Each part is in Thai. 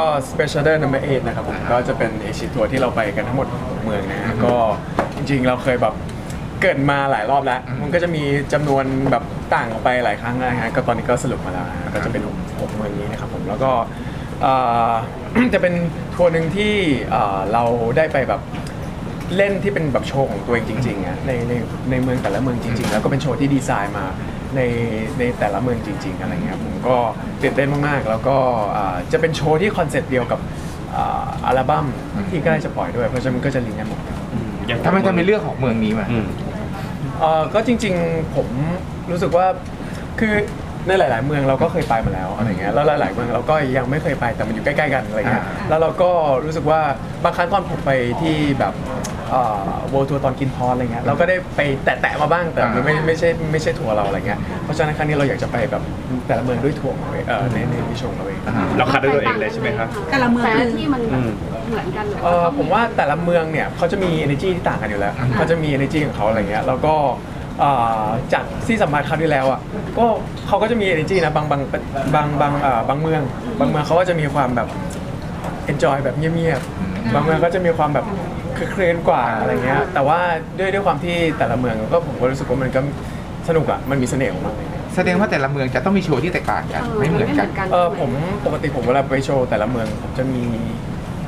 ก็ Special Day Number 8นะครับผมก็จะเป็นเอเชียทัวร์ที่เราไปกันทั้งหมด6เมืองนะฮะก็จริงๆเราเคยแบบเกิดมาหลายรอบแล้ว มันก็จะมีจำนวนแบบต่างออกไปหลายครั้งนะฮะก็ตอนนี้ก็สรุปมาแล้วนะฮะก็จะเป็น6 6เมืองนี้นะครับผมแล้วก็เอ่อ จะเป็นทัวร์หนึ่งที่เอ่อเราได้ไปแบบเล่นที่เป็นแบบโชว์ของตัวเองจริงๆอะในในในเมืองแต่ละเมืองจริง ๆ แล้วก็เป็นโชว์ที่ดีไซน์มาในในแต่ละเมืองจริง ๆ อะไรเงี้ยผม ก็ตื่นเต้นมากๆ แล้วก็อ่าจะเป็นโชว์ที่คอนเซ็ปต์เดียวกับอ่าอัลบั้มที่ใกล้จะปล่อยด้วย เพราะฉะนั้นมันก็จะลิงก์กันหมดอย่างทำไมจะไม่เลือกของเมืองนี้มา อืม เอ่อก็จริงๆผมรู้สึกว่าคือในหลาย ๆ เมืองเราก็เคยไปมาแล้วอะไรเงี้ยแล้วหลาย ๆ เมืองเราก็ยังไม่เคยไปแต่มันอยู่ใกล้ ๆ กันอะไรเงี้ยอ่า แล้วเราก็รู้สึกว่าบางครั้งตอนผมไปที่แบบ โวทัวร์ตอนกินพอสอะไรเงี้ยเราก็ได้ไปแตะๆมาบ้างแต่มันไม่ไม่ใช่ไม่ใช่ทัวร์เราอะไรเงี้ยเพราะฉะนั้นครั้งนี้เราอยากจะไปแบบแต่ละเมืองด้วยทัวร์ของเราเองเอ่อในในในชงเราเอง เราคัดด้วยตัวเองเลยใช่ไหมครับ แต่ละเมืองแต่ละที่มันแบบเหมือนกันหรือเอว่าอผมว่าแต่ละเมืองเนี่ยเขาจะมี energy ที่ต่างกันอยู่แล้วเขาจะมี energy ของเขาอะไรเงี้ยแล้วก็เอ่อจากที่สัมภาษณ์คราวที่แล้วอะก็เขาก็จะมี energy นะบางบางบางบางเอ่อบางเมือง บางเมืองเขาก็จะมีความแบบ enjoy แบบเงียบๆบางเมืองก็จะมีความแบบคือ เครนกว่าอะไรเงี้ย แต่ว่าด้วยด้วยความที่แต่ละเมืองก็ผมก็รู้สึกว่ามันก็สนุกอะมันมีเสน่ห์ของมันอะไรเงี้ยแสดงว่าแต่ละเมืองจะต้องมีโชว์ที่แตกต่างกันไม่เหมือนกัน เออผมปกติผมเวลาไปโชว์แต่ละเมืองผมจะมี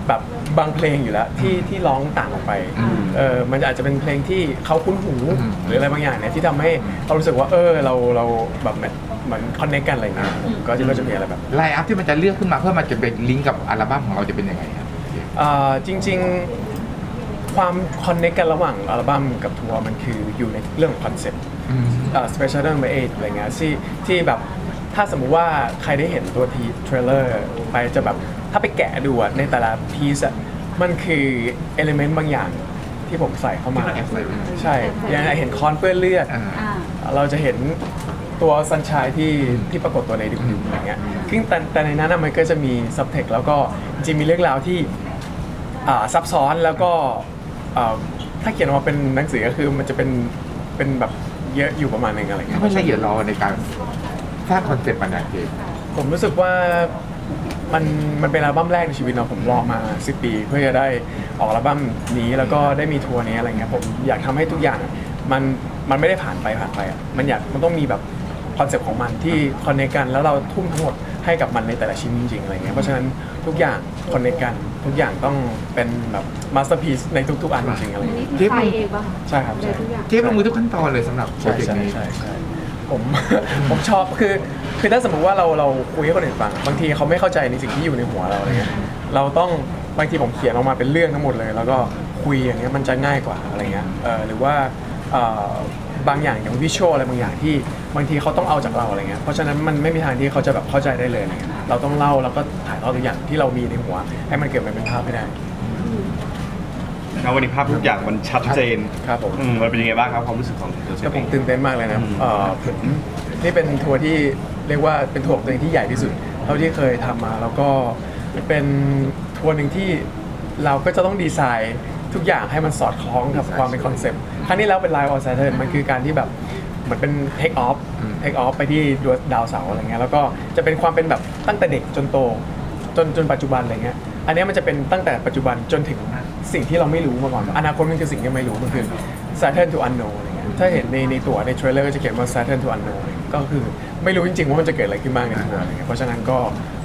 แบบบางเพลงอยู่แล้วที่ที่ร้องต่างออกไปอืมเออมันอาจจะเป็นเพลงที่เขาคุ้นหูอืม หรืออะไรบางอย่างเนี่ยที่ทำให้เรารู้สึกว่าเออเราเราแบบเหมือนเหมือนคอนเนคกันอะไรเงี้ยก็จะก็จะมีอะไรแบบ ไลน์อัพที่มันจะเลือกขึ้นมาเพื่อมันจะเป็นลิงก์กับอัลบั้มของเราจะเป็นยังไงครับ เอ่อจริง ๆ ความคอนเนคกันระหว่างอัลบั้มกับทัวร์มันคืออยู่ในเรื่องของคอนเซ็ปต์อืมเอ่อ special number eight อะไรเงี้ยที่ที่แบบถ้าสมมุติว่าใครได้เห็นตัวทีเทรลเลอร์ไปจะแบบถ้าไปแกะดูอะในแต่ละพีซอะมันคือเอลิเมนต์บางอย่างที่ผมใส่เข้ามาที่เราแอบใส่ไว้ใช่ยังไงเห็นคอนเปื้อนเลือดอ่าอ่าเราจะเห็นตัวซันชายที่ที่ปรากฏตัวในดึกๆอะไรเงี้ยซึ่งแต่แต่ในนั้นนะมันก็จะมีซับเทคแล้วก็จริงๆมีเรื่องราวที่อ่าซับซ้อนแล้วก็ อ่าถ้าเขียนออกมาเป็นหนังสือก็คือมันจะเป็นเป็นแบบเยอะอยู่ประมาณหนึงอะไรเงี้ยถ้าไม่ละเอียดรอในการสร้างคอนเซ็ปต์มันอย่างเดียวผมรู้สึกว่ามันมันเป็นอัลบั้มแรกในชีวิตเนาะผมรอมา10ปี เพื่อจะได้ออกอัลบั้มนี้แล้วก็ได้มีทัวร์นี้อะไรเงี้ยผมอยากทำให้ทุกอย่างมันมันไม่ได้ผ่านไปผ่านไปอะมันอยากมันต้องมีแบบคอนเซปต์ของมันที่คอนเนคกันแล้วเราทุ่มทั้งหมดให้กับมันในแต่ละชิ้นจริงๆอะไรเงี้ยเพราะฉะนั้นทุกอย่างคอนเนคกัน ทุกอย่างต้องเป็นแบบมาสเตอร์พีซในทุกๆ อันจริงๆอะไรอันนี้เงี้ยคือใครเองป่ะใช่ครับเลใช่ยทุกอย่าง เจ๊ลงมือทุกขั้นตอนเลยสำหรับโปรใช่เจกต์ใช่นี้ ใช่ใช่ผม ผมชอบคือคือถ้าสมมติว่าเราเราคุยให้คนอื่นฟัง บางทีเขาไม่เข้าใจในสิ่งที่อยู่ในหัวเราอะไรเงี้ยเราต้องบางทีผมเขียนออกมาเป็นเรื่องทั้งหมดเลย แล้วก็คุยอย่างเงี้ยมันจะง่ายกว่าอะไรเงี้ยเออหรือว่า เอ่อบางอย่างอย่างวิชวลอะไรบางอย่างที่บางทีเขาต้องเอาจากเราอะไรเงี้ยเพราะฉะนั้นมันไม่มีทางที่เขาจะแบบเข้าใจได้เลยอะไรเงี้ยเราต้องเล่าแล้วก็ถ่ายทอดตัวอย่างที่เรามีในหัว ให้มันเกิดมาเป็นภาพให้ได้แล้ววันนี้ภาพทุกอย่างมันชัดเจนครับผม อืมมันเป็นยังไงบ้างครับความรู้สึกของตัวเซก็ฟผเอมง ตื่นเต้นมากเลยนะอืม เอ่อผมนี่เป็นทัวร์ที่เรียกว่าเป็นทัวร์ของตัวเองที่ใหญ่ที่สุด เท่าที่เคยทำมา แล้วก็เป็นทัวร์หนึ่งที่เราก็จะต้องดีไซน์ทุกอย่างให้มันสอดคล้องกับความเป็นคอนเซปต์ค รั้งนี้แล้วเป็นไลฟ์ออ s เ t อร์มันคือการที่แบบเหมือนเป็นเทคออฟอืมเทคออฟไปที่ดาวเสาร์อะไรเงี้ยแล้วก็จะเป็นความเป็นแบบตั้งแต่เด็กจนโต จนจนปัจจุบันอะไรเงี้ยอันเนี้ยมันจะเป็นตั้งแต่ปัจจุบันจนถึงสิ่งที่เราไม่รู้มาก่อนอนาคตมันคือสิ่งที่ไม่รู้มันคือ Saturn to unknown อะไรเงี้ยถ้าเห็นในในตั๋วในเทรลเลอร์ก็จะเขียนว่า Saturn to unknown อะไรเงี้ยก็คือไม่รู้จริงๆว่ามันจะเกิดอะไรขึ้นบ้างในทัวร์อะไรเงี้ยเพราะฉะนั้นก็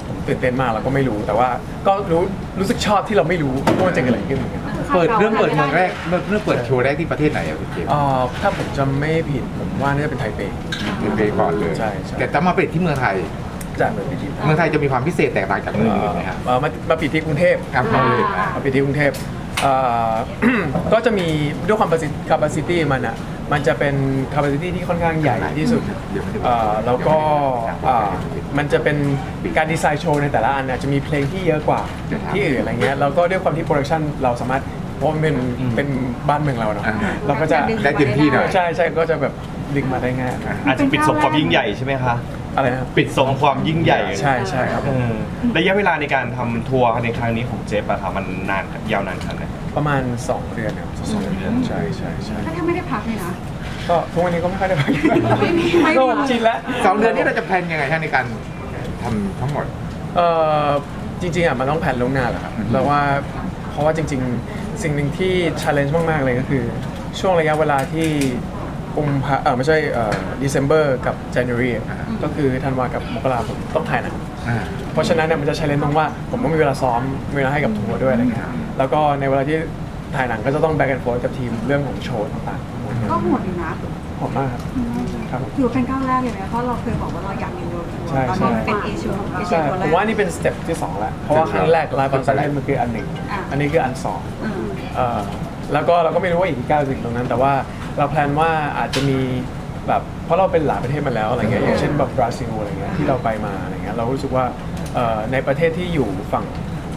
ผมตื่นเต้นมากแล้วก็ไม่รู้แต่ว่าก็รู้รู้สึกชอบที่เราไม่รู้ว่ามันจะเกิดอะไรขึ้นเหมือนกัน เปิดเรื่องเปิดเมืองแรกเริ่มเริ่มเปิดโชว์แรกที่ประเทศไหนอะคุณเจมส์เอ่อถ้าผมจำไม่ผิดผมว่าน่าจะเป็นไทเปคือไปก่อนเลย ใช่ใช่ แต่จะมาปิดที่เมืองไทย จากเมืองพิจิตรเมืองไทยจะมีความพิเศษแตกต่างจากเมืองอื่นไหมครับเอ่อมามาปิดที่กรุงเทพ ครับมาเลยนะมาปิดที่กรุงเทพเอ่อ ก็จะมีด้วยความ capacity มันอะ มันจะเป็น capacity ที่ค่อนข้างใหญ่ที่สุดเอ่อแล้วก็เอ่อมันจะเป็นการดีไซน์โชว์ในแต่ละอันอาจจะมีเพลงที่เยอะกว่าที่อื่นอะไรเงี้ย แล้วก็ด้วยความที่โปรดักชันเราสามารถ เพราะมันเป็นเป็นบ้านเมืองเราเนาะอ่า เราก็จะได้เต็มที่หน่อย ใช่ใช่ก็จะแบบดึงมาได้ง่ายอาจจะปิดสมความยิ่งใหญ่ใช่ไหมคะ อะไรนะครับปิดสมความยิ่งใหญ่ใช่ใช่ครับ เออระยะเวลาในการทำทัวร์ในครั้งนี้ของเจฟอะครับมันนานยาวนานขนาดไหน ประมาณ 2 เดือนครับสองเดือน ใช่ใช่ใช่ถ้าถ้าไม่ได้พักเลยนะ ก็ทุกวันนี้ก็ไม่ค่อยได้ไปไม่มีไม่มี ก็ผมชินแล้ว สองเดือนนี้เราจะแพลนยังไงฮะในการทำทั้งหมด เอ่อจริงๆอะมันต้องแผนล่วงหน้าแหละครับแล้วว่าเพราะว่าจริงๆ สิ่งหนึ่งที่ challenge มาก ๆ เลยก็คือ ช่วงระยะเวลาที่กุมภาเออไม่ใช่เอ่อ December กับ January อะก็คือธันวากับมกราผมต้องถ่ายหนัง อ่า เพราะฉะนั้นเนี่ยมันจะใช้เลนตรงว่าผมต้องมีเวลาซ้อมมีเวลาให้กับทัวร์ด้วยอะไรเงี้ยแล้วก็ในเวลาที่ถ่ายหนังก็จะต้องแบ็กแอนด์ฟอร์กับทีมเรื่องของโชว์ต่างๆทั้งหมดก็โหดอยู่นะหอมมากครับ ครับผมถือว่าเป็นก้าวแรกเลยไหมเพราะเราเคยบอกว่าเราอยากมีเวิร์ทัวใช่ ร์ตอนใช่นี้มันเป็นเอเชียเอเชียใช่ตัวแรผกมว่านี่เป็นสเต็ปที่2แล้วเพราะว่าครั้งแรกไลฟ์คอนเสิร์ตมันคืออันหนึ่งอะ อันนี้คืออันสอง อืม เอ่อแล้วก็เราก็ไม่รู้ว่าอีกกี่ก้าวจะถึงตรงนั้น แต่ว่าเราแพลนว่าอาจจะมีแบบเพราะเราเป็นหลายประเทศมาแล้วอะไรเงี้ยอย่างเช่นแบบบราซิลอะไรเงี้ยที่เราไปมาอะไรเงี้ยเรารู้สึกว่าเอ่อในประเทศที่อยู่ฝั่ง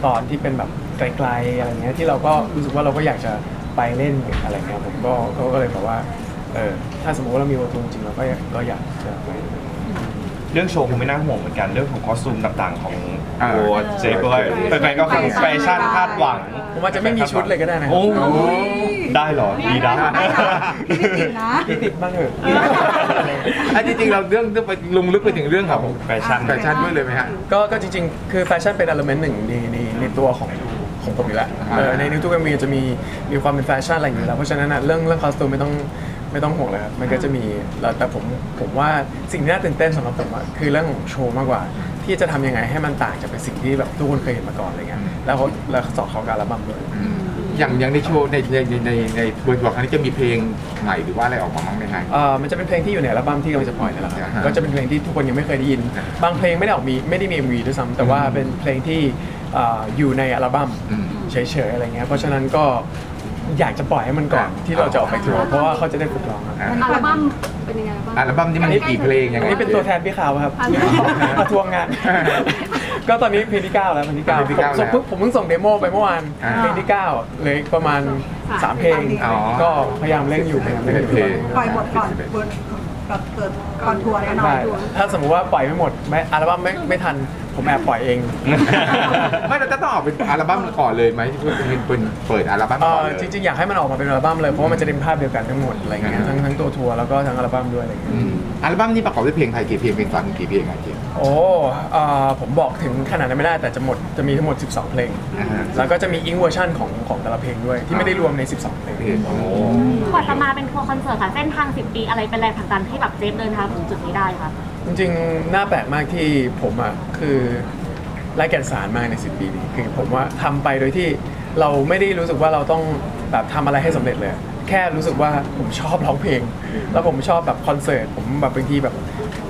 ตอนที่เป็นแบบไกลๆอะไรเงี้ยที่เราก็รู้สึกว่าเราก็อยากจะไปเล่นอะไรเงี้ยผมก็ก็ก็เลยบอกว่าเออถ้าสมมติว่าเรามีวงจริงๆเราก็อยากก็อยากจะไป เรื่องโชว์คงไม่น่าห่วงเหมือนกันเรื่องของคอสตูมต่างๆ ของอ่า ตัวเจฟด้วยแฟนๆก็คงแฟชั่นคาดหวังผมอาจจะไม่มีชุดเลยก็ได้นะโอ้ได้เหรอดีนะ ได้นะพี่ไม่ติดนะ พี่ติดบ้างเถอะ อันจริงๆเราเรื่องเรื่องไปลงลึกไปถึงเรื่องของแฟชั่น แฟชั่นด้วยเลยไหมฮะ ก็ก็จริงๆ คือแฟชั่นเป็น element หนึ่งในในในตัวของของผมอยู่แล้วอ่าเออในนิวทูกมีจะมีมีความเป็นแฟชั่นอะไรอย่างนี้แล้ว เพราะฉะนั้นนะเรื่องเรื่องคอสตูมไม่ต้อง ไม่ต้องห่วงเลยครับมันก็จะมีแล้วแต่ผมผมว่าสิ่งที่น่าตื่นเต้นสำหรับผมอะคือเรื่องของโชว์มากกว่า ที่จะทำยังไงให้มันต่างจากเป็นสิ่งที่แบบทุกคนเคยเห็นมาก่อนอะไรเงี้ยแล้วเขาแล้วสอดเข้ากับอัลบั้มด้วย อย่างอย่างในโชว์ในในในในในบทบอกครั้งนี้จะมีเพลงใหม่หรือว่าอะไรออกมาบ้างไหมฮะ เอ่อมันจะเป็นเพลงที่อยู่ในอัลบั้มที่กำลังจะปล่อยนี่แหละครับอ่าฮะก็จะเป็นเพลงที่ทุกคนยังไม่เคยได้ยิน อ่าบางเพลงไม่ได้ออกมีไม่ได้มี MV ด้วยซ้ำแต่ว่าเป็นเพลงที่เอ่ออยู่ในอัลบั้มอืม เฉยๆอะไรเงี้ยเพราะฉะนั้นก็ อยากจะปล่อยให้มันก่อนอ่าที่เราจะออกไปทัวร์เพราะว่าเขาจะได้ฝึกร้องครับอ่าอัลบั้มเป็นยังไงบ้างอัลบั้มนี้มันมีกี่เพลงยังอัไงนนี้เป็นตัวแทนพี่ขาวครับอันนี้มาทวงงาน ก็ตอนนี้เพลงที่ 9 แล้วเพลงที่เพลงที่9เก้าผมส่งแล้วปุ๊บผมเพิ่งส่งเดโมไปเมื่อวานอ่า เพลงที่9เหลยประมาณ 3 เพลง อ๋อ ก็พยายามเล่นอยู่พยายามเล่นอยู่เพลง ปล่อยหมดก่อนเปิดแบบเปิดก่อนทัวร์แน่นอนใช่ถ้าสมมุติว่าปล่อยไม่หมดไม่อัลบั้มไม่ไม่ทัน ผมแอบปล่อยเองไม่เราจะต้องออกเป็นอัลบั้มก่อนเลยไหมที่เป็นเป็นเปิดอัลบั้มเอ่ก่อนอเลย จริงๆ อยากให้มันออกมาเป็นอัลบั้มเลยเพราะว่ามันจะเป็นภาพเดียวกันทั้งหมดอะไรเงี้ยทั้งทั้งตัวทัวร์แล้วก็ทั้งอัลบั้มด้วยอะไรเงี้ย อืมอัลบั้มนี้ประกอบด้วยเพลงไทยกี่เพลงเพลงสากลกี่เพลงอะเจมส์โอ้เอ่อผมบอกถึงขนาดนั้นไม่ได้แต่จะหมดจะมีทั้งหมด 12 เพลง อ่าฮะแล้วก็จะมีอิงเวอร์ชันของของแต่ละเพลงด้วย ที่ไม่ได้รวมใน 12 เพลง เพลงโอ้กว่าจะมาเป็นทัวร์คอนเสิร์ตค่ะเส้นทาง 10 ปีอะไรเป็นแรงผลักดันให้แบบเจฟเดินทางถึงจุดนี้ได้คะจริงๆ น่าแปลกมากที่ผมอะคือไร้แก่นสารมากใน 10 ปีนี้คือผมว่าทำไปโดยที่เราไม่ได้รู้สึกว่าเราต้องแบบทำอะไรให้สำเร็จเลย แค่รู้สึกว่าผมชอบร้องเพลง แล้วผมชอบแบบคอนเสิร์ตผมแบบบางทีแบบ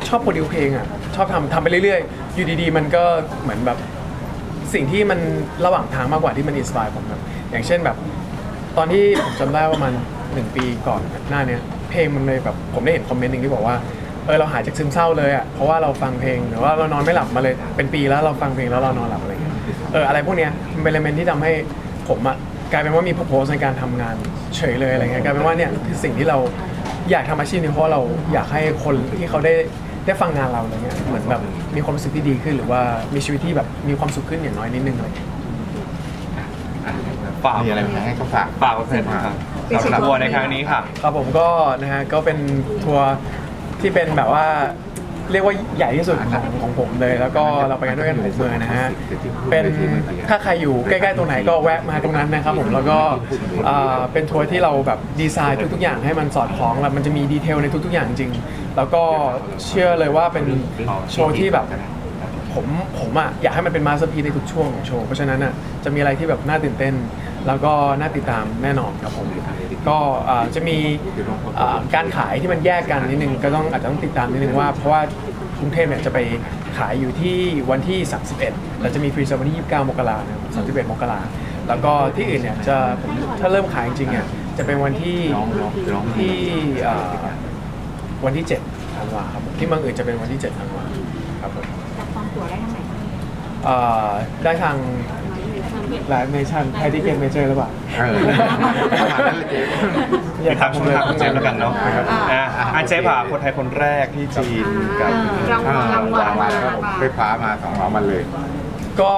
ชอบโปรดิวเพลงอะชอบทำทำไปเรื่อยๆ อยู่ดีๆ มันก็เหมือนแบบ สิ่งที่มันระหว่างทางมากกว่าที่มันอินสปายผมแบบอย่างเช่นแบบ ตอนที่ผมจำได้ว่ามันหนึ่งปีก่อนหน้าเนี้ยเพลงมันเลยแบบผมได้เห็นคอมเมนต์หนึ่งที่บอกว่า เออเราหายจากซึมเศร้าเลยอะเพราะว่าเราฟังเพลงหรือว่าเรานอนไม่หลับมาเลย เป็นปีแล้วเราฟังเพลงแล้วเรานอนหลับอะไรเงี้ยเอออะไรพวกเนี้ยมันเป็นเลเมนที่ทำให้ผมอะกลายเป็นว่ามี purpose ในการทำงานเฉยเลยอะไรเงี้ยกลายเป็นว่าเนี่ยคือสิ่งที่เราอยากทำอาชีพนี้เพราะว่าเราอยากให้คนที่เขาได้ได้ฟังงานเราอะไรเงี้ยเหมือนแบบมีความรู้สึกที่ดีขึ้น หรือว่ามีชีวิตที่แบบมีความสุขขึ้นอย่างน้อยนิดนึงอะไรเงี้ย ฝากมีอะไรไหมให้เขาฝาก ฝากแฟนๆครับสำหรับทัวร์ในครั้งนี้ค่ะ ครับผมก็นะฮะก็เป็นทัวร์ ที่เป็นแบบว่าเรียกว่าใหญ่ที่สุดของของผมเลย แล้วก็เราไปกันด้วยกันหกเมืองนะฮะเป็นถ้าใครอยู่ใกล้ๆตรงไหนก็แวะมาตรงนั้นนะครับผมแล้วก็เอ่อเป็นทัวร์ที่เราแบบดีไซน์ทุกๆอย่างให้มันสอดคล้องแล้วมันจะมีดีเทลในทุกๆอย่างจริง แล้วก็เชื่อเลยว่าเป็นโชว์ที่แบบผมผมอะอยากให้มันเป็นมาสเตอร์พีในทุกช่วงของโชว์เพราะฉะนั้นอะจะมีอะไรที่แบบน่าตื่นเต้น แล้วก็น่าติดตามแน่นอนครับผมก็อ่าจะมีอ่าการขายที่มันแยกกันนิดนึงก็ต้องอาจจะต้องติดตามนิดนึงว่าเพราะว่ากรุงเทพเนี่ยจะไปขายอยู่ที่วันที่ 31 แล้วจะมีฟรีเซลวันที่ 29 มกราคม31 มกราคมแล้วก็ที่อื่นเนี่ยจะผมถ้าเริ่มขายจริงๆเนี่ยจะเป็นวันที่ร้องร้องร้องที่อ่าวันที่7ธันวาครับผมที่เมืองอื่นจะเป็นวันที่7ธันวาครับผมจับจองตั๋วได้ทางไหนเอ่อได้ทาง ไลฟ์เนชั่นไทยที่เกมเมเจอร์หรือเปล่า เออประมาณนั้นเลยเจมส์ไปทำช่องทางของเจฟแล้วกันเนาะครับอะอาเจฟอะคนไทยคนแรกที่จีนกับรางวัลรางวัล มาแล้วไฟฟ้ามาสองร้อมันเลย ก็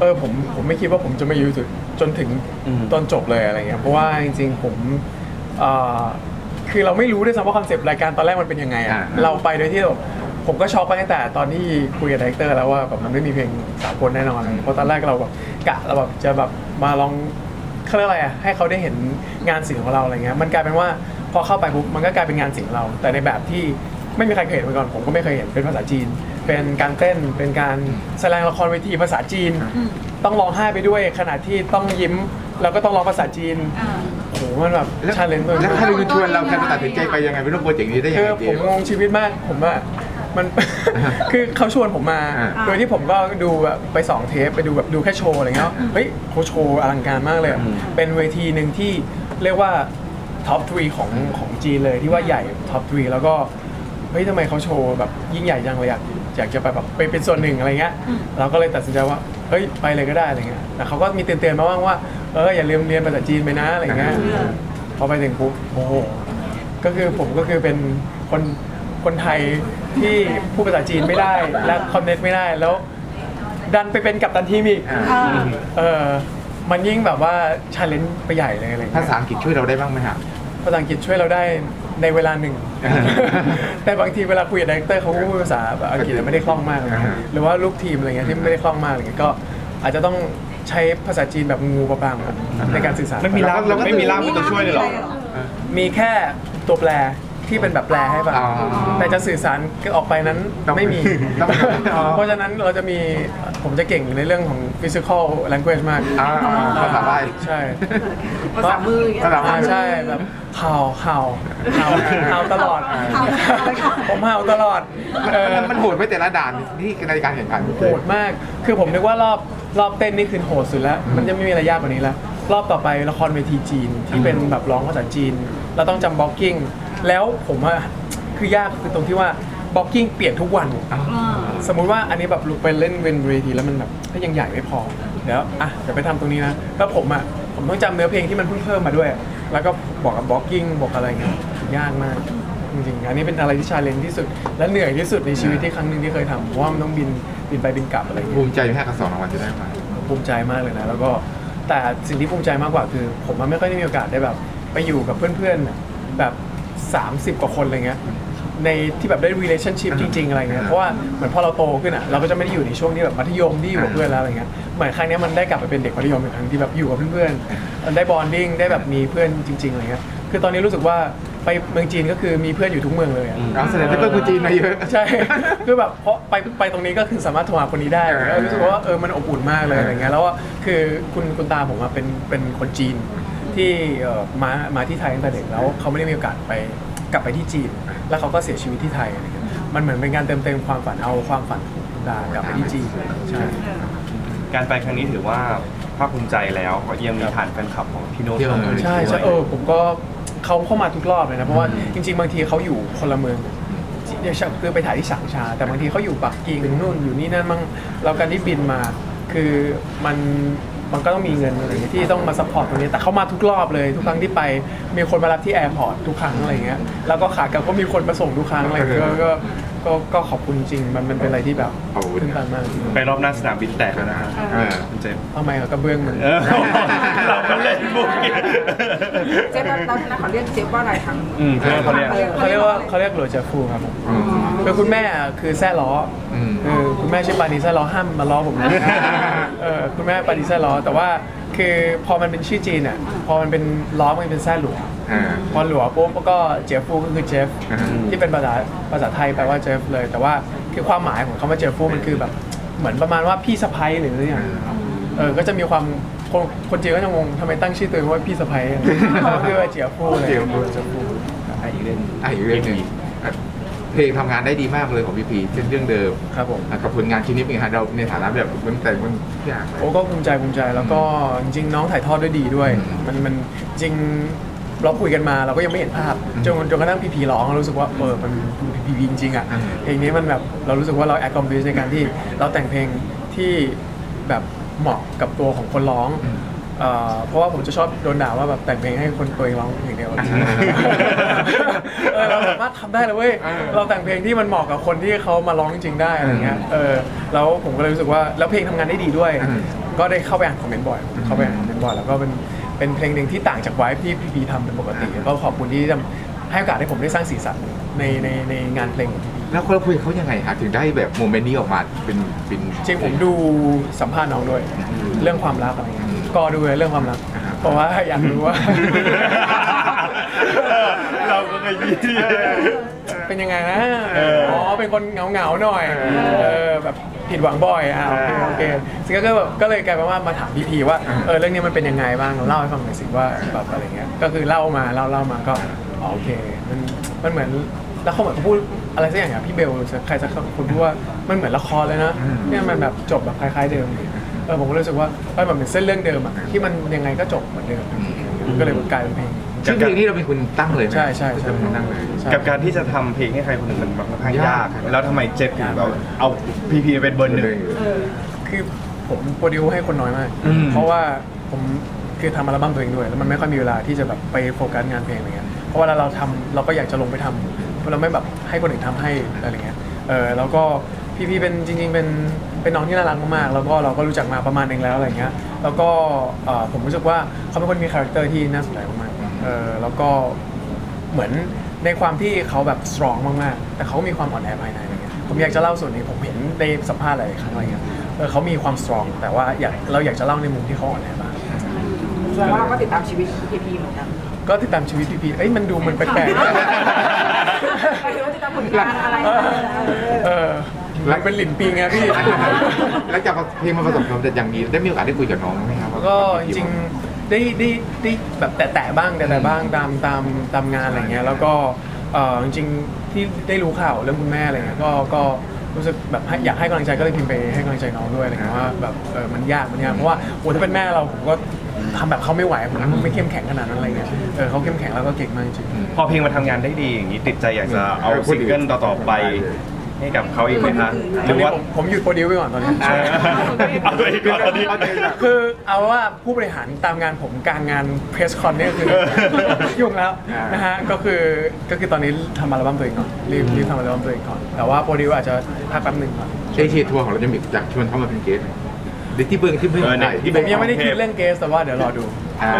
เออผมผมไม่คิดว่าผมจะมาอยู่ถึงจนถึงอืม ตอนจบเลยอะไรเงี้ยเพราะว่าจริงๆผมเอ่อคือเราไม่รู้ด้วยซ้ำว่าคอนเซปต์รายการตอนแรกมันเป็นยังไงอะอ่า เราไปโดยที่แบบ ผมก็ช็อกไปตั้งแต่ตอนที่คุยกับดีเรคเตอร์แล้วว่าแบบมันไม่มีเพลงสากลแน่นอนเพราะตอนแรกเราแบบกะเราแบบจะแบบมาลองเขาเรียกอะไรอะให้เขาได้เห็นงานศิลป์ของเราอะไรเงี้ยมันกลายเป็นว่าพอเข้าไปปุ๊บมันก็กลายเป็นงานศิลป์เรา แต่ในแบบที่ไม่มีใครเคยเห็นมาก่อนผมก็ไม่เคยเห็นเป็นภาษาจีน เป็นการเต้นเป็นการแสดงละครเวทีภาษาจีน ต้องร้องไห้ไปด้วยขณะที่ต้องยิ้มแล้วก็ต้องร้องภาษาจีนอ่าโอ้โหมันแบบแล้วชาเลนจ์ตัวแล้วถ้าเราชวนเราจะตัดสินใจไปยังไงไปร่วมโปรเจกต์นี้ได้ยังคืไงอเจผมมส์งงชีวิตมากผมว่า มัน คือเขาชวนผมมา อ่าโดยที่ผมก็ดูแบบไปสองเทปไปดูแบบดูแค่โชว์อะไรเงี้ยเฮ้ยเขาโชว์อลังการมากเลยอะเป็นเวทีหนึ่งที่เรียกว่าท็อปทรีของของจีนเลยที่ว่าใหญ่ท็อปทรีแล้วก็เฮ้ยทำไมเขาโชว์แบบยิ่งใหญ่จังเลยอยากอยากจะไปแบบไปเป็นส่วนหนึ่งอะไรเงี้ยเราก็เลยตัดสินใจว่าเฮ้ยไปเลยก็ได้อะไรเงี้ยแต่เขาก็มีเตือนๆมาบ้างว่าเอออย่าลืมเรียนภาษาจีนไปนะอะไรเงี้ย พอไปถึงปุ๊บโอ้โห ก็คือผมก็คือเป็นคน คนไทยที่พูดภาษาจีนไม่ได้ และคอนเนคไม่ได้แล้ว ดันไปเป็นกัปตันทีมอีกอ่าอ่าเออมันยิ่งแบบว่าชาเลนจ์ไปใหญ่เลยอะไรเงี้ยภาษาอังกฤษช่วยเราได้บ้างไหมฮะ ภาษาอังกฤษช่วยเราได้ในเวลาหนึ่งอ่าแต่บางทีเวลาคุยกับดีเรคเตอร์เขาพูดภาษาแบบอังกฤษไม่ได้คล่องมากเลยอ่าหรือว่าลูกทีมอะไรเงี้ยที่ไม่ได้คล่องมากอะไรเงี้ยก็อาจจะต้องใช้ภาษาจีนแบบงูประปางในการสื่อสาร ไม่มีล่ามเราก็ ไม่มีล่ามเป็นตัวช่วยเลยเหรอ มีแค่ตัวแปร ที่เป็นแบบแปลให้ฟังอ๋อแต่จะสื่อสารออกไปนั้นต้องไม่มี ต้องอ๋อ เพราะฉะนั้นเราจะมีผมจะเก่งในเรื่องของ physical language มากอ่าภาษาใต้ใช่ ภาษามืออย่างเงี้ย ภาษามือ่าอใช่แบบเห่าเห่าเห่าเห่าตลอด เห่าเห่าเลยค่ะผมเห่าตลอดเออมันมันโหดไปแต่ละด่านที่ในการแข่งขัน โหดมาก คือผมนึกว่ารอบรอบเต้นนี่คือโหดสุดแล้ว มันจะไม่มีอะไรยากกว่านี้แล้ว รอบต่อไปละครเวทีจีนที่เป็นแบบร้องภาษาจีน เราต้องจำบล็อกกิ้ง แล้วผมว่าคือยากคือตรงที่ว่าบล็อกกิ้งเปลี่ยนทุกวัน สมมุติว่าอันนี้แบบลุกไปเล่นเวนเวทีแล้วมันแบบถ้ายังใหญ่ไม่พอเดี๋ยวอะเดี๋ยวไปทำตรงนี้นะแล้วผมอะผมต้องจำเนื้อเพลงที่มันเพิ่งเพิ่มมาด้วย แล้วก็บอกกับบล็อกกิ้งบอกอะไรเงี้ยยากมาก จริงๆ อันนี้เป็นอะไรที่ชาเลนจ์ที่สุด และเหนื่อยที่สุดในชีวิตที่ครั้งหนึ่งที่เคยทำเพราะว่ามันต้องบินบินไปบินกลับอะไรเงี้ย ภูมิใจไหมฮะกับสองรางวัลจะได้มาภูมิใจมากเลยนะ แล้วก็แต่สิ่งที่ภูมิใจมากกว่าคือ ผมมันไม่ค่อยได้มีโอกาสได้แบบ ไปอยู่กับเพื่อนๆน่ะแบบ 30 กว่าคนอะไรเงี้ยในที่แบบได้ relationship จริง ๆ อะไรเงี้ยเพราะว่าเหมือนพอเราโตขึ้นอะเราก็จะไม่ได้อยู่ในช่วงที่แบบมัธยมที่อยู่กับเพื่อนแล้วอะไรเงี้ยเหมือนครั้งเนี้ยมันได้กลับไปเป็นเด็กมัธยมอีกครั้งที่แบบอยู่กับเพื่อนๆมันได้ bonding ได้แบบมีเพื่อนจริง ๆอะไรเงี้ยคือตอนนี้รู้สึกว่าไปเมืองจีนก็คือมีเพื่อนอยู่ทุกเมืองเลยอะเอาแสดงที่เพื่อนคนจีนมาเยอะ ใช่ คือแบบเพราะไปไปตรงนี้ก็คือสามารถโทรหาคนนี้ได้เออแล้วรู้สึกว่าเออมันอบอุ่นมากเลยอะไรเงี้ยแล้วว่าคือคุณคุณตาผมอะเป็นเป็นคนจีน ที่เอ่อมามาที่ไทยตั้งแต่เด็กแล้วเขาไม่ได้มีโอกาสไปกลับไปที่จีน แล้วเขาก็เสียชีวิตที่ไทยอะไรเงี้ยมันเหมือนเป็นการเติมเต็มความฝันเอาความฝันของคุณตากลับไปที่จีนใช่ การไปครั้งนี้ถือว่าภาคภูมิใจแล้วก็ยังมีฐานแฟนคลับของพี่โน้ตเยอะ เข้ามาใช่ใช่ด้วยเออผมก็เขาเข้ามาทุกรอบเลยนะ เพราะว่าจริง ๆ บางทีเขาอยู่คนละเมืองอย่างคือไปถ่ายที่ฉางชา แต่บางทีเขาอยู่ปักกิ่งนู่นอยู่นี่นั่นมั่งแล้วการที่บินมา คือมัน มันก็ต้องมีเงินอะไรอย่างเงี้ยที่ต้องมาซัพพอร์ตตรงนี้แต่เขามาทุกรอบเลยทุกครั้งที่ไปมีคนมารับที่แอร์พอร์ตทุกครั้งอะไรเงี้ยแล้วก็ขากลับก็มีคนมาส่งทุกครั้งอะไรเงี้ยก็ ก็ก็ก็ขอบคุณจริงมันมันเป็นอะไรที่แบบขอบคุณ ตื่นตันมากจริงไปรอบหน้าสนามบินแตกแล้วนะฮะเออ คุณเจมส์ทำไมอะกระเบื้องมัน เออเราก็เล่นบุกอีกเจ๊แล้วแล้วแล้วเขาเรียกเจ๊ว่าอะไรทาง อืมเขาเรียก เขาเรียกว่าเขาเรียกโหลเจาฟูครับผมอืม คือคุณแม่อะคือแซ่ล้ออมคือคุณแม่ชื่อปานีแซ่ล้อห้ามมาล้อผมนะ เออคุณแม่ปานีแซ่ล้อแต่ว่า คือพอมันเป็นชื่อจีนอะพอมันเป็นล้อมันเป็นแซ่หลัวอ่า พอหลัวปุ๊บก็เจฟฟูก็คือเจฟอ่าที่เป็นภาษาภาษาไทยแปลว่าเจฟเลย แต่ว่าคือความหมายของคำว่าเจฟฟูมันคือแบบเหมือนประมาณว่าพี่สะพ้ยหรืออะไรอย่างเงี้ยเออก็จะมีความคนคนจีนก็จะงงทำไมตั้งชื่อตัวเองว่าพี่สะพ้ยก็คือว่าเจียฟูเลยเจียฟูเจียฟู อะอีกเรื่องอะอีกเรื่องหนึง เพลงทำงานได้ดีมากเลยของพี่พีเช่นเรื่องเดิมครับผม อะกับผลงานชิ้นนี้เป็นไงฮะเราในฐานะแบบมันแต่งมันทุกอย่างเลย โอ้ก็ภูมิใจภูมิใจแล้วก็จริง ๆ น้องถ่ายทอดด้วยดีด้วย อืมมันมันจริงเราคุยกันมาเราก็ยังไม่เห็นภาพอืมจนจนกระทั่งพีพีร้องเรารู้สึกว่าเออมันพีพีจริงๆอะอืม เพลงนี้มันแบบเรารู้สึกว่าเราแอคคอมพลีในการที่เราแต่งเพลงที่แบบเหมาะกับตัวของคนร้อง เอ่อเพราะว่าผมจะชอบโดนด่าว่าแบบแต่งเพลงให้คนตัวเองร้องอย่างเดียวเออเราสามารถทำได้เลยเว้ยอ่าเราแต่งเพลงที่มันเหมาะกับคนที่เขามาร้องจริงๆได้อะไรเงี้ยเออแล้วผมก็เลยรู้สึกว่าแล้วเพลงทำงานได้ดีด้วยอืมก็ได้เข้าไปอ่านคอมเมนต์บ่อย เข้าไปอ่านคอมเมนต์บ่อยแล้วก็เป็นเป็นเพลงหนึ่งที่ต่างจากไวฟ์ที่พีพีทำเป็นปกติก็ขอบคุณที่ทำให้โอกาสให้ผมได้สร้างสีสันในในในงานเพลงของพีพี แล้วเราคุยกับเขายังไงฮะถึงได้แบบโมเมนต์นี้ออกมาเป็นเป็น จริงผมดูสัมภาษณ์น้องด้วย เรื่องความรักอะไรเงี้ย ก็ดูเรื่องความรักเพราะว่าอยากรู้ว่าเราก็เคยยี่เป็นยังไงนะ เอออ๋อ๋อ เป็นคนเหงาเหงาๆหน่อยเออ แบบผิดหวังบ่อยอะโอเคโอเคซึ่งก็แบบก็เลยกลายเป็นว่ามาถามพี่พีว่า เออ เรื่องนี้มันเป็นยังไงบ้าง เล่าให้ฟังหน่อยสิว่าแบบอะไรเงี้ย ก็คือเล่ามาเล่าเล่ามาก็อ๋อโอเค มันมันเหมือนแล้วเขาเหมือนเขาพูดอะไรสักอย่างอะพี่เบลหรือใครสักคนพูดว่า มันเหมือนละครเลยนะ เนี่ยมันแบบจบแบบคล้ายๆเดิมเออผมก็รู้สึกว่าเออมันเหมือนเส้นเรื่องเดิมอะที่มันยังไงก็จบเหมือนเดิมก็เลยกลายเป็นเพลง ชื่อเพลงนี้เราเป็นคนตั้งเลยไหมใช่ใช่ใช่ เป็นคนตั้งเลย ใช่ กับการที่จะทำเพลงให้ใครคนหนึ่งมันค่อนข้างยายากกแล้วทำไมเจ็บถึงเราเอาพีพีเป็นเบอร์หนึ่ง คือผมโปรดิวให้คนน้อยมาก อืม เพราะว่าผมคือทำอัลบั้มตัวเองด้วย แล้วมันไม่ค่อยมีเวลาที่จะแบบไปโฟกัสงานเพลงอะไรเงี้ยเพราะเวลาเราทำเราก็อยากจะลงไปทำเราไม่แบบให้คนอื่นทำให้อะไรเงี้ยเออแล้วก็พี่พี่เป็นจริง ๆ เป็น เป็นน้องที่น่ารักมากๆแล้วก็เราก็รู้จักมาประมาณหนึงแล้วอะไรเงี้ยแล้วก็เอ่อผมรู้สึกว่าเขาเป็นคนมีคาแรคเตอร์ที่น่าสนใจมากๆเออแล้วก็เหมือนในความที่เขาแบบสตรองมากๆแต่เขามีความอ่อนแอภายในอะไรเงี้ยผมอยากจะเล่าส่วนนี้ผมเห็นในสัมภาษณ์หลายๆครั้งอะไรเงี้ยเออเขามีความสตรองแต่ว่าอยากเราอยากจะเล่าในมุมที่เขาอ่อนแอบ้างแสดงว่าเราก็ติดตามชีวิตพีพีเหมือนกันก็ติดตามชีวิตพี่พีเอ้ยมันดูมันแปลกๆ หมายถึงว่าติดตามผลงานอะไรเออเออ มันเป็นหลินปิงไงพี่ แล้วจากเพลงมันประสบความสำเร็จอย่างนี้ได้มีโอกาสได้คุยกับน้องไหมครับว่าก็จริงๆได้ได้ได้แบบแตะๆบ้างแตะๆบ้างตามตามตามงานอะไรเงี้ยแล้วก็เออจริงๆที่ได้รู้ข่าวเรื่องคุณแม่อะไรเงี้ยก็ก็รู้สึกแบบให้อยากให้กำลังใจก็เลยพิมพ์ไปให้กำลังใจน้องด้วยอะไรเงี้ยว่าแบบเออมันยากมันยากเพราะว่าโอ้ถ้าเป็นแม่เราผมก็ทำแบบเขาไม่ไหวผมไม่เข้มแข็งขนาดนั้นอะไรเงี้ยเออเขาเข้มแข็งแล้วก็เก่งมากจริง พอเพลงมาทำงานได้ดีอย่างนี้ติดใจอยากจะเอาซิงเกิลต่อๆไป ให้กับเขาอีกไหมฮะหตอรืนอนี้ว่า ผมผมหยุดโปรดิวไปก่อนตอนนี้เออเอาตัวเองก่อนตอนนี้ คือเอาว่าผู้บริหารตามงานผมกลางงานเพรสคอนเนี่ยคือยุ่งแล้วนะฮะก็คือก็คือตอนนี้ทำอัลบั้มตัวเองก่อนรีบรีบทำอัลบั้มตัวเองก่อน แต่ว่าโปรดิวอาจจะพักแป๊บหนึ่งก่อน เอเชียทัวร์ของเราจะมีอยากชวนเขามาเป็นเกสไหมเดี๋ยวที่เพิ่งที่เพิ่งเออเนี่ยถ่ายที่ผเพิ่มยังไม่ได้คิดเรื่องเกสแต่ว่าเดี๋ยวรอดู อ่า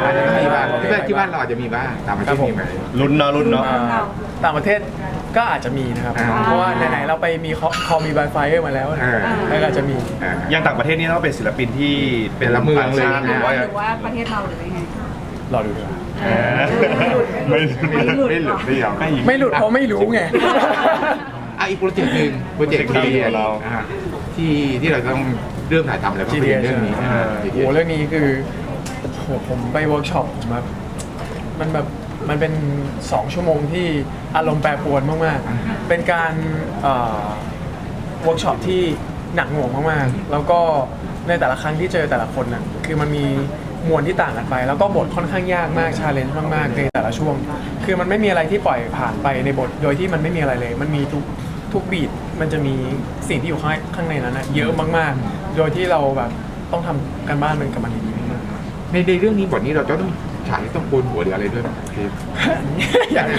ที่บ้านที่บ้านที่บ้านเราอาจจะมีบ้างตามประเทศมีไหม ลุ้นเนาะลุ้นเนาะอ่าต่างประเทศก็อาจจะมีนะครับ อ่า เพราะว่าไหนๆเราไปมีคอมีไวไฟมาแล้วอ่าแล้วก็อาจจะมี อ่า อย่างต่างประเทศนี่ต้องเป็นศิลปินที่เป็นละเมืองเลย ต่าชาติหรือว่าหรือว่าประเทศเราหรือยังไง รอดูดีกว่าเออไม่ไม่หลุด ไม่หลุดไม่ยอมไม่หลุดเพราะไม่รู้ไง อะอีกโปรเจกต์หนึ่งโปรเจกต์โปรเจกต์ที่ของเรา อ่าที่ที่เราต้องเริ่มถ่ายทำแล้วก็เป็นเรื่องนี้ GDS อ่าโอ้โหเรื่องนี้คือ โหผมไปเวิร์กช็อปมามันแบบมันเป็น2ชั่วโมงที่อารมณ์แปรปรวนมากๆ เป็นการเวิร์กช็อปที่หนักหน่วงมากๆ แล้วก็ในแต่ละครั้งที่เจอแต่ละคนน่ะคือมันมีมวลที่ต่างกันไป แล้วก็บทค่อนข้างยากมากชาเลนจ์มากๆในแต่ละช่วง คือมันไม่มีอะไรที่ปล่อยผ่านไปในบทโดยที่มันไม่มีอะไรเลย มันมีทุกทุกบีทมันจะมีสิ่งที่อยู่ข้างข้างในนั้นนะเยอะมากๆ โดยที่เราแบบต้องทำกันบ้านเป็นกับมันดีๆมาก ในในเรื่องนี้บทนี้เราจะต้องฉากที่ต้องโกนหัวหรืออะไรด้วยไหมครับอยากรู้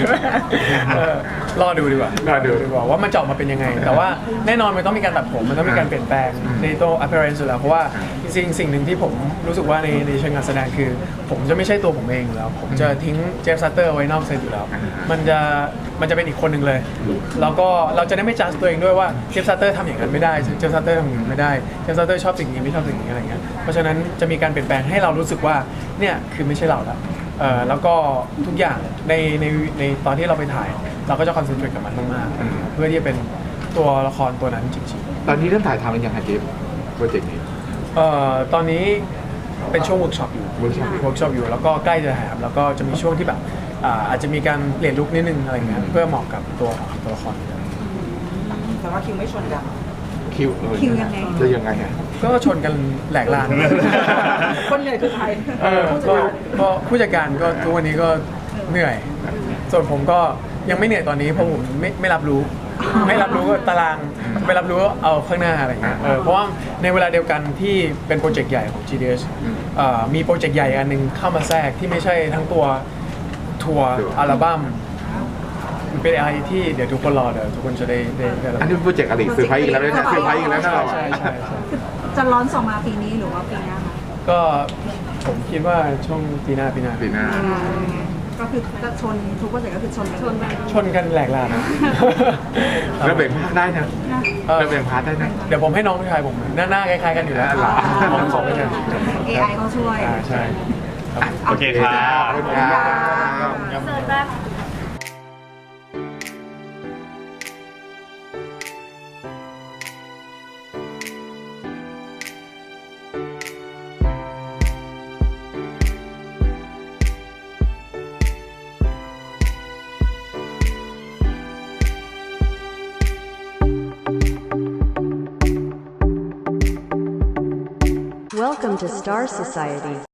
เออรอดูดีกว่ารอดูดีกว่าว่ามันจะออกมาเป็นยังไง แต่ว่าแน่นอนมันต้องมีการตัดผมมันต้องมีการเปลี่ยนแปลงในตัว appearance อยู่แล้วเพราะว่าจริงๆสิ่งหนึ่งที่ผมรู้สึกว่าในในเชิงการแสดงคือ ผมจะไม่ใช่ตัวผมเองอยู่แล้ว ผมจะทิ้งเจฟซัตเตอร์ไว้นอกเซตอยู่แล้ว มันจะ มันจะเป็นอีกคนหนึ่งเลยแล้วก็เราจะได้ไม่จัดตัวเองด้วยว่าเจฟซัตเตอร์ทำอย่างนั้นไม่ได้เจฟซัตเตอร์ทำอย่างนี้ไม่ได้เจฟซัตเตอร์ชอบสิ่งนี้ไม่ชอบสิ่งนี้อะไรเงี้ยเพราะฉะนั้นจะมีการเปลี่ยนแปลงให้เรารู้สึกว่าเนี่ยคือไม่ใช่เราแล้วเอ่อแล้วก็ทุกอย่างในในในตอนที่เราไปถ่าย เราก็จะคอนเซนเทรตกับมันมากๆเพื่อที่จะเป็นตัวละครตัวนั้นจริงๆตอนนี้เริ่มถ่ายทำเป็นยังไงเจฟโปรเจกต์นี้เอ่อตอนนี้เป็นช่วงเวิร์กช็อปอยู่ workshop เวิร์กช็อปอยู่แล้วก็ใกล้จะถ่ายทำแล้วก็จะมีช่วงที่แบบ อ่าอาจจะมีการเปลี่ยนลุคนิดนึงอะไรเงี้ยเพื่อเหมาะกับตัวของตัวละครแต่ว่าคิวไม่ชนกัน คิวเออคิวยังไง จะยังไงอะ ก็ชนกันแหลกลาน คนเหนื่อยคือใครเออผู้จัดก็การก็ผู้จัดการก็ทุกวันนี้ก็เหนื่อย ส่วนผมก็ยังไม่เหนื่อยตอนนี้เพราะผมไม่ไม่รับรู้ ไม่รับรู้ตารางไม่รับรู้เอาข้างหน้าอะไรเงี้ยเออเพราะว่าในเวลาเดียวกันที่เป็นโปรเจกต์ใหญ่ของ GDS เอ่อมีโปรเจกต์ใหญ่อันหนึงเข้ามาแทรกที่ไม่ใช่ทั้งตัวัวร์อัลบั้มมันเป็นอะไรที่เดี๋ยวทุกคนรอเดี๋ยวทุกคนจะได้ได้อันนี้เป็โปรเจกต์อะไรซื้อไพ่อีกแล้วใช่ไหมซื้อไพ่อีกแล้วใช่ใช่ใช่จะร้อนส่งมาปีนี้หรือว่าปีหน้าก็ผมคิดว่าช่วงปีหน้าปีหน้าปีหน้าก็คือจะชนทุกโปรเจกก็คือชนชนไปชนกันแหลกลานะแล้วแบ่งพาร์ทได้นะเออแล้วแบ่งพาร์ทได้นะ เดี๋ยวผมให้น้องผู้ชายผมหน้าหน้าคล้ายๆกันอยู่แล้วผมสองคนเนี่ย AI เขาช่วยใช่ โอเคครับขอบคุณครับ Welcome to Star Society.